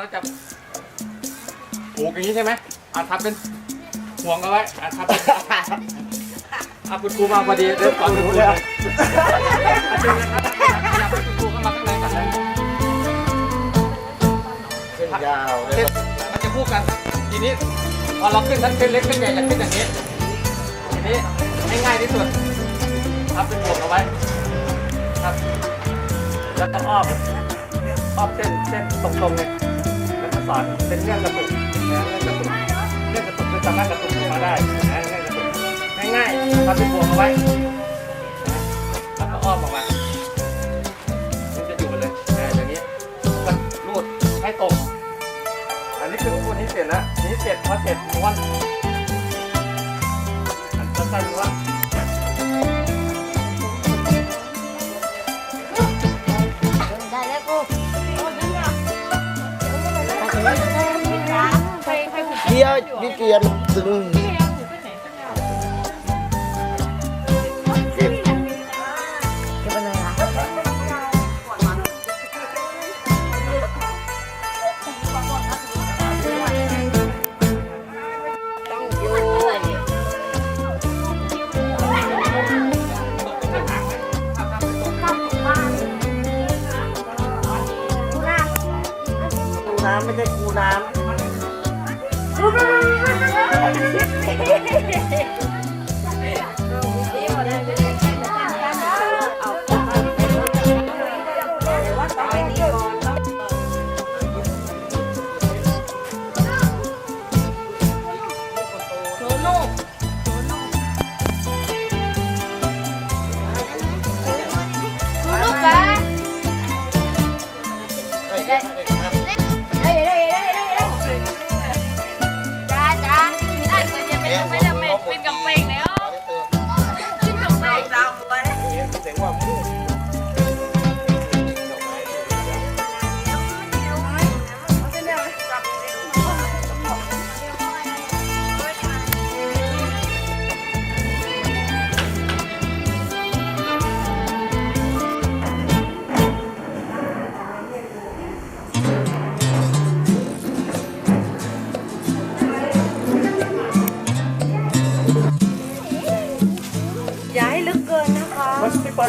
เราจะผูกอย่างนี้ใช่ไหมอาทำเป็นห่วงเอาไว้อาทำเป็นอาคุณครูมาพอดีเดี๋ยวก่อนคุณครูเลยอาจารย์นะครับอยากให้คุณครูเข้ามาข้างในก่อนนะเส้นยาวเส้นมันจะคู่กัน ทีนี้พอเราขึ้นทั้งเส้นเล็กเส้นใหญ่จะขึ้นอย่างนี้ ทีนี้ง่ายที่สุดทับเป็นห่วงเอาไว้ครับแล้วก็อ้อมอ้อมเส้นเส้นตรงๆเลย สอนเป็นเรื่องกระตุกนะเรื่องกระตุกเรื่องกระตุกคือสามารถกระตุกมาได้นะเรื่องกระตุกง่ายๆทำเป็นห่วงเอาไว้แล้วก็อ้อมออกมามันจะอยู่เลยนะอย่างนี้ก็รูดให้ตรงอันนี้คือคู่นี้เสร็จแล้วนี้เสร็จพอเสร็จม้วนอันสั้นๆม้วน เกียร์มีเกียร์ถึงเก็บ Super!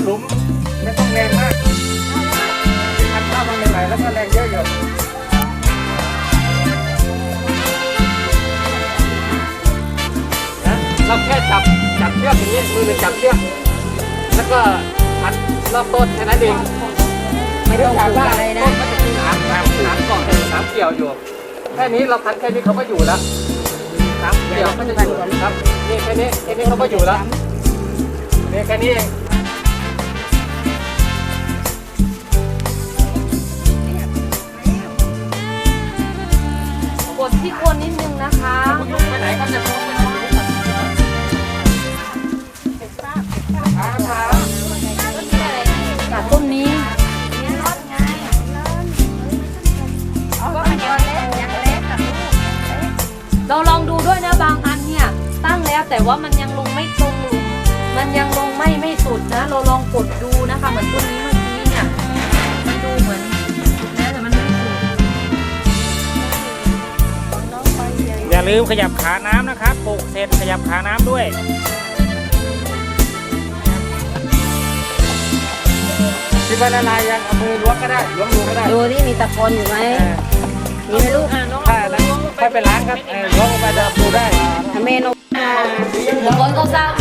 หลุมไม่ต้องแรงมากทันข้าวมันใหม่ๆแล้วก็แรงเยอะอยู่นะเราแค่จับจับเชือกอย่างนี้มือหนึ่งจับเชือกแล้วก็พันรอบต้นแค่นั้นเองไม่ต้องผูกอะไรนะต้นมันจะมีหนามหนามหนามเกาะอยู่หนามเกี่ยวอยู่แค่นี้เราพันแค่นี้เขาก็อยู่แล้วหนามเกี่ยวก็จะอยู่ครับนี่แค่นี้แค่นี้เขาก็อยู่แล้วนี่แค่นี้เอง กดที่คนนิดนึงนะคะไปไหนครับเนี่ยไปไหนครับครับจากต้นนี้เราลองดูด้วยนะบางอันเนี่ยตั้งแล้วแต่ว่ามันยังลงไม่ตรงมันยังลงไม่ไม่สุดนะ เราลองกดดูนะคะเหมือนต้นนี้าลืมขยับขาน้ำนะครับปลูกเสร็จขยับขาน้ำด้วยคิดว่าละลายยังเอามือล้วงก็ได้ล้วงดูก็ได้ดูที่มีตะกอนอยู่ไหมมีไหมลูกถ้านั้นค่อยไปล้างครับเออล้วงลงไปจะดูได้ทำเมนูบางคนเขาสร้างว่ามีหนาว